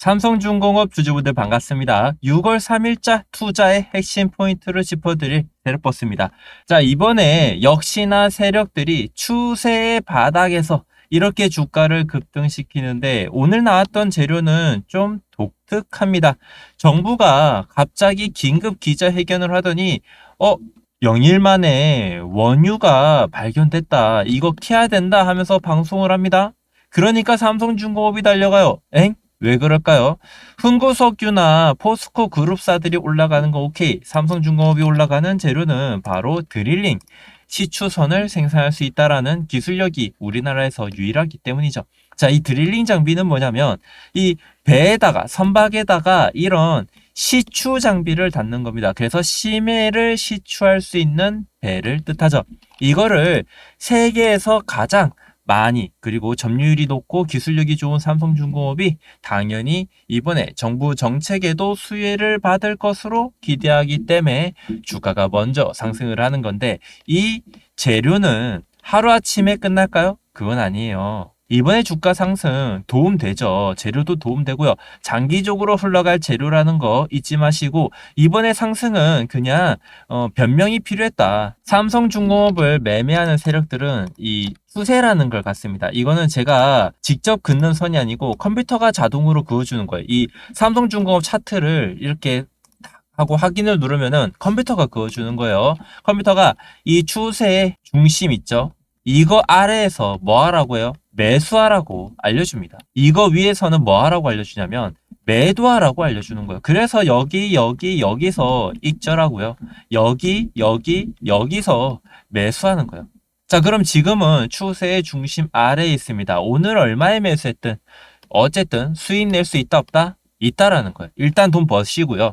삼성중공업 주주분들 반갑습니다. 6월 3일자 투자의 핵심 포인트를 짚어드릴 세력버스입니다. 자, 이번에 역시나 세력들이 추세의 바닥에서 이렇게 주가를 급등시키는데 오늘 나왔던 재료는 좀 독특합니다. 정부가 갑자기 긴급 기자회견을 하더니 어, 0일 만에 원유가 발견됐다. 이거 캐야 된다 하면서 방송을 합니다. 그러니까 삼성중공업이 달려가요. 엥? 왜 그럴까요? 흥구석유나 포스코 그룹사들이 올라가는 거 오케이. 삼성중공업이 올라가는 재료는 바로 드릴링, 시추선을 생산할 수 있다라는 기술력이 우리나라에서 유일하기 때문이죠. 자, 이 드릴링 장비는 뭐냐면 이 배에다가 선박에다가 이런 시추 장비를 닫는 겁니다. 그래서 심해를 시추할 수 있는 배를 뜻하죠. 이거를 세계에서 가장 많이 그리고 점유율이 높고 기술력이 좋은 삼성중공업이 당연히 이번에 정부 정책에도 수혜를 받을 것으로 기대하기 때문에 주가가 먼저 상승을 하는 건데 이 재료는 하루아침에 끝날까요? 그건 아니에요. 이번에 주가 상승 도움되죠. 재료도 도움되고요. 장기적으로 흘러갈 재료라는 거 잊지 마시고 이번에 상승은 그냥 어, 변명이 필요했다. 삼성중공업을 매매하는 세력들은 이 추세라는 걸 갖습니다. 이거는 제가 직접 긋는 선이 아니고 컴퓨터가 자동으로 그어주는 거예요. 이 삼성중공업 차트를 이렇게 하고 확인을 누르면은 컴퓨터가 그어주는 거예요. 컴퓨터가 이 추세의 중심 있죠? 이거 아래에서 뭐 하라고요? 매수하라고 알려줍니다. 이거 위에서는 뭐 하라고 알려주냐면 매도하라고 알려주는 거예요. 그래서 여기, 여기, 여기서 익절하고요. 여기, 여기, 여기서 매수하는 거예요. 자, 그럼 지금은 추세의 중심 아래에 있습니다. 오늘 얼마에 매수했든 어쨌든 수익 낼 수 있다 없다? 있다라는 거예요. 일단 돈 버시고요.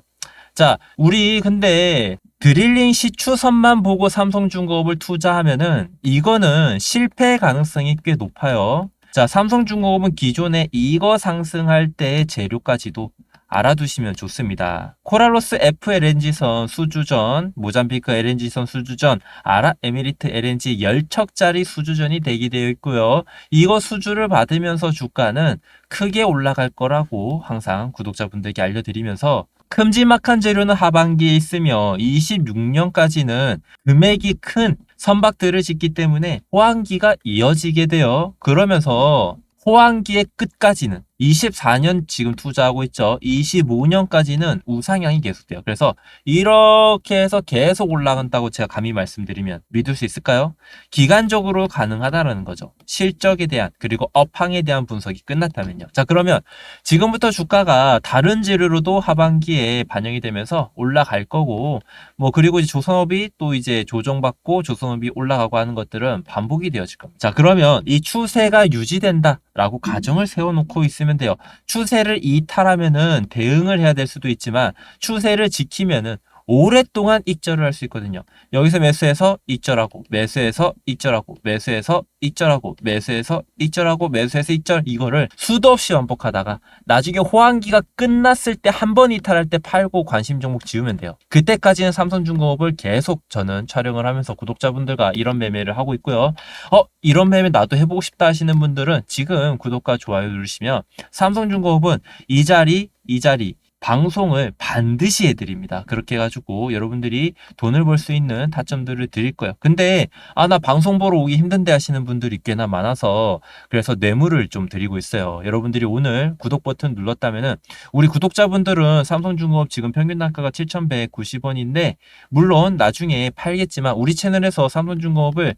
자, 우리 근데 드릴링 시 추선만 보고 삼성중공업을 투자하면은 이거는 실패 가능성이 꽤 높아요. 자, 삼성중공업은 기존에 이거 상승할 때의 재료까지도 알아두시면 좋습니다. 코랄로스 F LNG선 수주전, 모잠비크 LNG선 수주전, 아랍에미리트 LNG 열척짜리 수주전이 대기되어 있고요. 이거 수주를 받으면서 주가는 크게 올라갈 거라고 항상 구독자분들께 알려드리면서 큼지막한 재료는 하반기에 있으며 26년까지는 금액이 큰 선박들을 짓기 때문에 호황기가 이어지게 돼요. 그러면서 호황기의 끝까지는 24년 지금 투자하고 있죠. 25년까지는 우상향이 계속돼요. 그래서 이렇게 해서 계속 올라간다고 제가 감히 말씀드리면 믿을 수 있을까요? 기간적으로 가능하다는 거죠. 실적에 대한 그리고 업황에 대한 분석이 끝났다면요. 자 그러면 지금부터 주가가 다른 재료로도 하반기에 반영이 되면서 올라갈 거고 뭐 그리고 이제 조선업이 또 이제 조정받고 조선업이 올라가고 하는 것들은 반복이 되어질 겁니다. 자 그러면 이 추세가 유지된다라고 가정을 세워놓고 있으면 돼요. 추세를 이탈하면은 대응을 해야 될 수도 있지만 추세를 지키면은 오랫동안 익절을 할 수 있거든요. 여기서 매수해서 익절하고 매수해서 익절하고 매수해서 익절하고 매수해서 익절하고 매수해서 익절 이거를 수도 없이 반복하다가 나중에 호황기가 끝났을 때 한 번 이탈할 때 팔고 관심 종목 지우면 돼요. 그때까지는 삼성중공업을 계속 저는 촬영을 하면서 구독자분들과 이런 매매를 하고 있고요. 어 이런 매매 나도 해보고 싶다 하시는 분들은 지금 구독과 좋아요 누르시면 삼성중공업은 이 자리 이 자리 방송을 반드시 해드립니다. 그렇게 해가지고 여러분들이 돈을 벌 수 있는 타점들을 드릴 거예요. 근데 아 나 방송 보러 오기 힘든데 하시는 분들이 꽤나 많아서 그래서 뇌물을 좀 드리고 있어요. 여러분들이 오늘 구독 버튼 눌렀다면은 우리 구독자분들은 삼성중공업 지금 평균 단가가 7,190원인데 물론 나중에 팔겠지만 우리 채널에서 삼성중공업을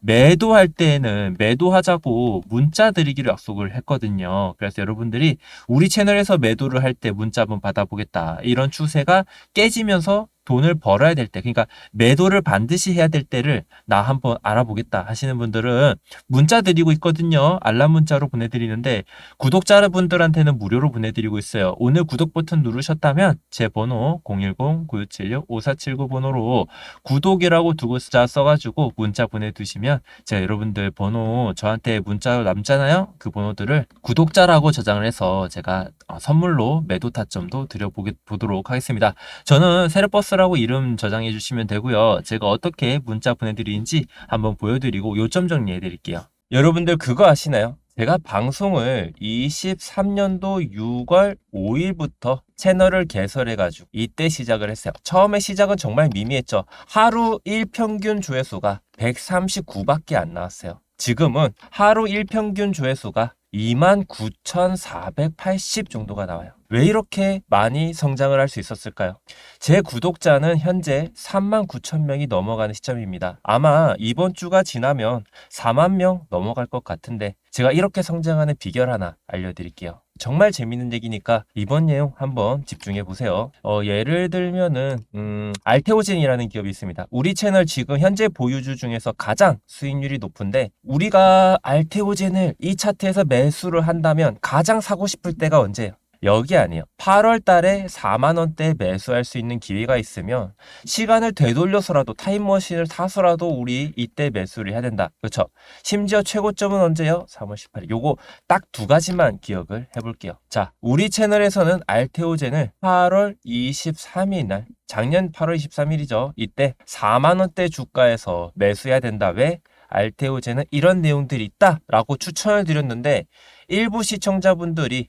매도할 때에는 매도하자고 문자 드리기로 약속을 했거든요. 그래서 여러분들이 우리 채널에서 매도를 할 때 문자 한번 받아보겠다. 이런 추세가 깨지면서 돈을 벌어야 될 때, 그러니까 매도를 반드시 해야 될 때를 나 한번 알아보겠다 하시는 분들은 문자 드리고 있거든요. 알람 문자로 보내드리는데 구독자분들한테는 무료로 보내드리고 있어요. 오늘 구독 버튼 누르셨다면 제 번호 010-9676-5479 번호로 구독이라고 두고 자 써가지고 문자 보내두시면 제가 여러분들 번호 저한테 문자로 남잖아요. 그 번호들을 구독자라고 저장을 해서 제가 어, 선물로 매도 타점도 드려보도록 하겠습니다. 저는 세르버스 라고 이름 저장해 주시면 되고요. 제가 어떻게 문자 보내드리는지 한번 보여드리고 요점 정리해 드릴게요. 여러분들 그거 아시나요? 제가 방송을 23년도 6월 5일부터 채널을 개설해가지고 이때 시작을 했어요. 처음에 시작은 정말 미미했죠. 하루 1평균 조회수가 139밖에 안 나왔어요. 지금은 하루 1평균 조회수가 29,480 정도가 나와요. 왜 이렇게 많이 성장을 할 수 있었을까요? 제 구독자는 현재 3만 9천 명이 넘어가는 시점입니다. 아마 이번 주가 지나면 4만 명 넘어갈 것 같은데 제가 이렇게 성장하는 비결 하나 알려드릴게요. 정말 재밌는 얘기니까 이번 내용 한번 집중해 보세요. 어, 예를 들면은 음, 알테오젠이라는 기업이 있습니다. 우리 채널 지금 현재 보유주 중에서 가장 수익률이 높은데 우리가 알테오젠을 이 차트에서 매수를 한다면 가장 사고 싶을 때가 언제예요? 여기 아니에요. 8월 달에 4만 원대 매수할 수 있는 기회가 있으면 시간을 되돌려서라도 타임머신을 타서라도 우리 이때 매수를 해야 된다. 그렇죠? 심지어 최고점은 언제요? 3월 18일. 요거 딱 두 가지만 기억을 해 볼게요. 자, 우리 채널에서는 알테오젠을 8월 23일 날 작년 8월 23일이죠. 이때 4만 원대 주가에서 매수해야 된다. 왜? 알테오젠은 이런 내용들이 있다라고 추천을 드렸는데 일부 시청자분들이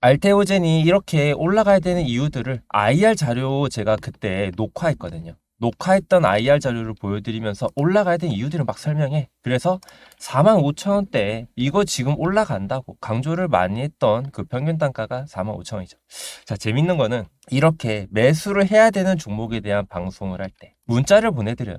알테오젠이 이렇게 올라가야 되는 이유들을 IR 자료 제가 그때 녹화했거든요. 녹화했던 IR 자료를 보여드리면서 올라가야 되는 이유들을 막 설명해. 그래서 4만 5천 원대 이거 지금 올라간다고 강조를 많이 했던 그 평균 단가가 4만 5천 원이죠. 자 재밌는 거는 이렇게 매수를 해야 되는 종목에 대한 방송을 할 때 문자를 보내드려요.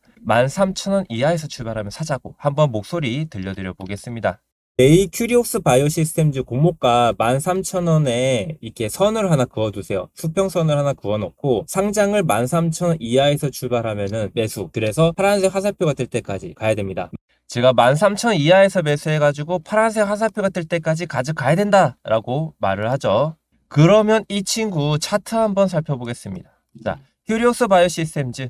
13,000원 이하에서 출발하면 사자고 한번 목소리 들려드려 보겠습니다. A 큐리옥스 바이오 시스템즈 공모가 13,000원에 이렇게 선을 하나 그어두세요. 수평선을 하나 그어놓고 상장을 13,000원 이하에서 출발하면은 매수. 그래서 파란색 화살표가 뜰 때까지 가야 됩니다. 제가 13,000원 이하에서 매수해가지고 파란색 화살표가 뜰 때까지 가져가야 된다라고 말을 하죠. 그러면 이 친구 차트 한번 살펴보겠습니다. 자, 큐리옥스 바이오 시스템즈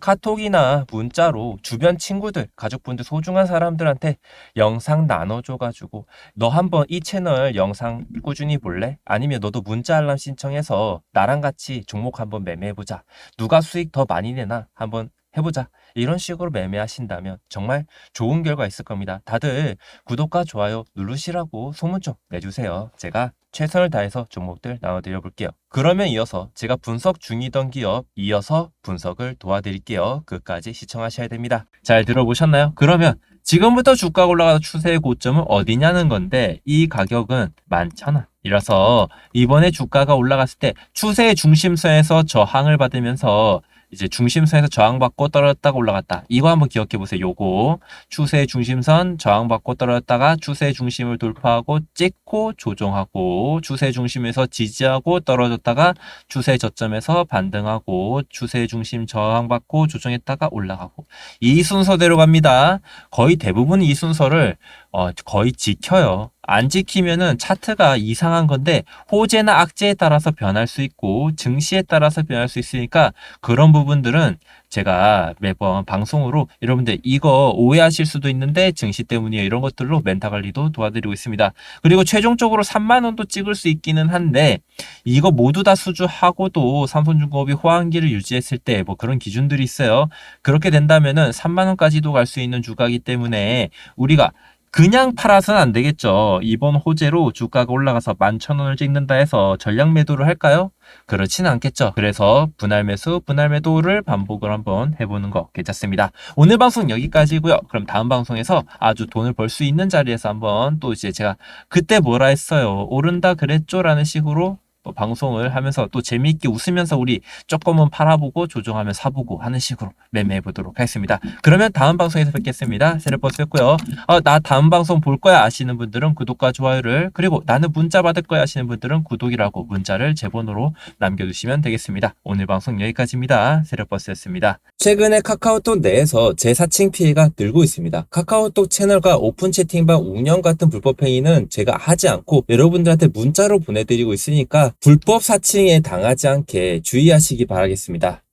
카톡이나 문자로 주변 친구들, 가족분들, 소중한 사람들한테 영상 나눠줘가지고 너 한번 이 채널 영상 꾸준히 볼래? 아니면 너도 문자 알람 신청해서 나랑 같이 종목 한번 매매해보자. 누가 수익 더 많이 내나 한번 해보자. 이런 식으로 매매하신다면 정말 좋은 결과 있을 겁니다. 다들 구독과 좋아요 누르시라고 소문 좀 내주세요. 제가 최선을 다해서 종목들 나눠드려 볼게요. 그러면 이어서 제가 분석 중이던 기업 이어서 분석을 도와드릴게요. 끝까지 시청하셔야 됩니다. 잘 들어보셨나요? 그러면 지금부터 주가가 올라가서 추세의 고점은 어디냐는 건데 이 가격은 11,000원. 이라서 이번에 주가가 올라갔을 때 추세의 중심선에서 저항을 받으면서 이제 중심선에서 저항받고 떨어졌다가 올라갔다. 이거 한번 기억해 보세요. 요거 추세 중심선 저항받고 떨어졌다가 추세 중심을 돌파하고 찍고 조정하고 추세 중심에서 지지하고 떨어졌다가 추세 저점에서 반등하고 추세 중심 저항받고 조정했다가 올라가고 이 순서대로 갑니다. 거의 대부분 이 순서를 어, 거의 지켜요. 안 지키면은 차트가 이상한 건데 호재나 악재에 따라서 변할 수 있고 증시에 따라서 변할 수 있으니까 그런 부분들은 제가 매번 방송으로 여러분들 이거 오해하실 수도 있는데 증시 때문이에요 이런 것들로 멘탈 관리도 도와드리고 있습니다. 그리고 최종적으로 3만 원도 찍을 수 있기는 한데 이거 모두 다 수주하고도 삼성중공업이 호황기를 유지했을 때 뭐 그런 기준들이 있어요. 그렇게 된다면은 3만 원까지도 갈 수 있는 주가이기 때문에 우리가 그냥 팔아서는 안 되겠죠. 이번 호재로 주가가 올라가서 11,000원을 찍는다 해서 전량 매도를 할까요? 그렇진 않겠죠. 그래서 분할 매수, 분할 매도를 반복을 한번 해보는 거 괜찮습니다. 오늘 방송 여기까지고요. 그럼 다음 방송에서 아주 돈을 벌 수 있는 자리에서 한번 또 이제 제가 그때 뭐라 했어요. 오른다 그랬죠? 라는 식으로 또 방송을 하면서 또 재미있게 웃으면서 우리 조금은 팔아보고 조정하면 사보고 하는 식으로 매매해 보도록 하겠습니다. 그러면 다음 방송에서 뵙겠습니다. 세레버스였고요. 어, 나 다음 방송 볼 거야 아시는 분들은 구독과 좋아요를 그리고 나는 문자 받을 거야 하시는 분들은 구독이라고 문자를 제 번호로 남겨주시면 되겠습니다. 오늘 방송 여기까지입니다. 세레버스였습니다. 최근에 카카오톡 내에서 제 사칭 피해가 늘고 있습니다. 카카오톡 채널과 오픈 채팅방 운영 같은 불법 행위는 제가 하지 않고 여러분들한테 문자로 보내드리고 있으니까 불법 사칭에 당하지 않게 주의하시기 바라겠습니다.